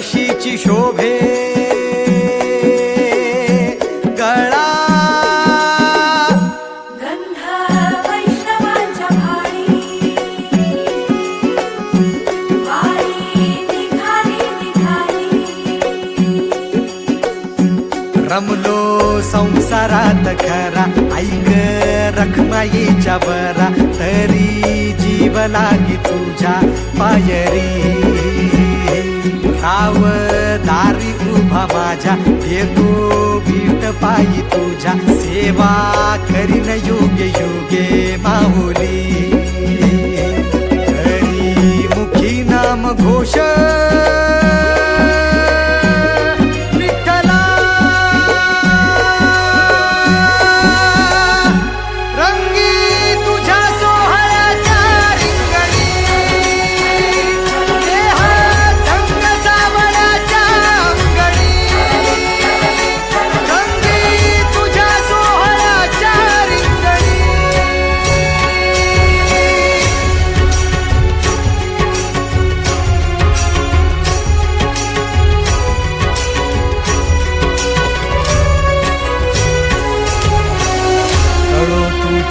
तिची शोभे. गळा. रमलो संसारात खरा. ऐक रखमाईच्या बरा तरी जीव लागी तुझ्या पायरी. राव दारी उभा माझ्या. येतो वीट पायी तुझ्या. सेवा करीन योग्य योगे माहुली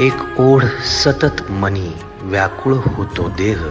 एक ओढ सतत मनी व्याकुळ होतो देह.